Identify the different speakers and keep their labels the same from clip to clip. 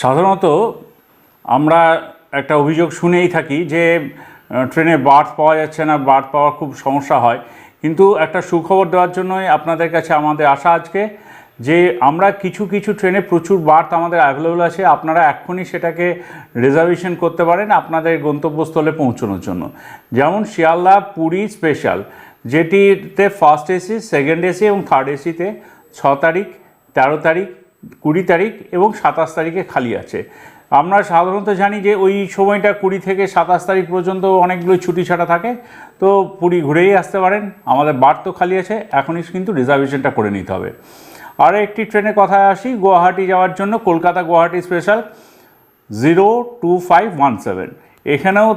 Speaker 1: সাধারণত আমরা একটা অভিযোগ শুনেই থাকি যে ট্রেনে বার্থ পাওয়া যাচ্ছে না, বার্থ পাওয়ার খুব সমস্যা হয়। কিন্তু একটা সুখবর দেওয়ার জন্যই আপনাদের কাছে আমাদের আশা আজকে যে, আমরা কিছু কিছু ট্রেনে প্রচুর বার্থ আমাদের অ্যাভেলেবল আছে। আপনারা এক্ষুনি সেটাকে রিজার্ভেশন করতে পারেন আপনাদের গন্তব্যস্থলে পৌঁছানোর জন্য। যেমন শিয়ালদা পুরী স্পেশাল যেটিতে ফার্স্ট এসি সেকেন্ড এসি এবং থার্ড এসিতে ছ তারিখ, তেরো তারিখ কুড়ি তারিখ এবং সাতাশ তারিখে খালি আছে। আমরা সাধারণত জানি যে ওই সময়টা কুড়ি থেকে সাতাশ তারিখ পর্যন্ত অনেকগুলো ছুটি ছাটা থাকে। তো পুরী ঘুরেই আসতে পারেন। আমাদের বার্থ তো খালি আছে। এখনই কিন্তু রিজার্ভেশনটা করে নিতে হবে। আর একটি ট্রেনের কথায় আসি, গুয়াহাটি যাওয়ার জন্য Kolkata Guwahati special zero two five one seven. এখানেও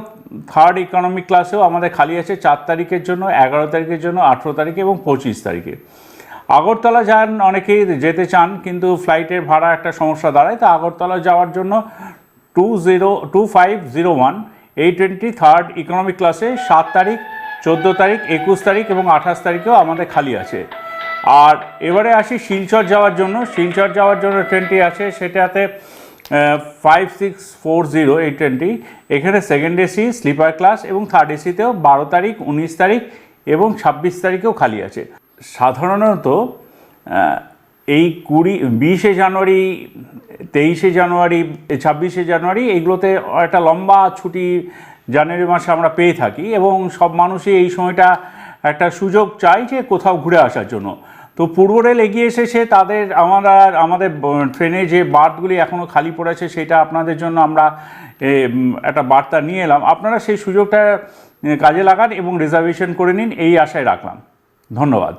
Speaker 1: থার্ড ইকোনমিক ক্লাসেও আমাদের খালি আছে চার তারিখের জন্য, এগারো তারিখের জন্য, আঠেরো তারিখে এবং পঁচিশ তারিখে। আগরতলা যান, অনেকেই যেতে চান, কিন্তু ফ্লাইটের ভাড়া একটা সমস্যা দাঁড়ায়। তো আগরতলা যাওয়ার জন্য two zero two five zero one এই ট্রেনটি থার্ড ইকোনমিক ক্লাসে সাত তারিখ, চোদ্দ তারিখ, একুশ তারিখ এবং আঠাশ তারিখেও আমাদের খালি আছে। আর এবারে আসি শিলচর যাওয়ার জন্য। শিলচর যাওয়ার জন্য ট্রেনটি আছে, সেটাতে ফাইভ সিক্স ফোর জিরো এখানে সেকেন্ড এসি স্লিপার ক্লাস এবং থার্ড এসিতেও বারো তারিখ, উনিশ তারিখ এবং ছাব্বিশ তারিখেও খালি আছে। সাধারণত এই কুড়ি, বিশে জানুয়ারি, তেইশে জানুয়ারি, ছাব্বিশে জানুয়ারি এইগুলোতে একটা লম্বা ছুটি জানুয়ারি মাসে আমরা পেয়ে থাকি এবং সব মানুষই এই সময়টা একটা সুযোগ চাই যে কোথাও ঘুরে আসার জন্য। তো পূর্ব রেল এগিয়ে এসেছে, তাদের আমরা আমাদের ট্রেনে যে বার্থগুলি এখনও খালি পড়েছে সেটা আপনাদের জন্য আমরা একটা বার্তা নিয়ে এলাম। আপনারা সেই সুযোগটা কাজে লাগান এবং রিজার্ভেশন করে নিন, এই আশায় রাখলাম। ধন্যবাদ।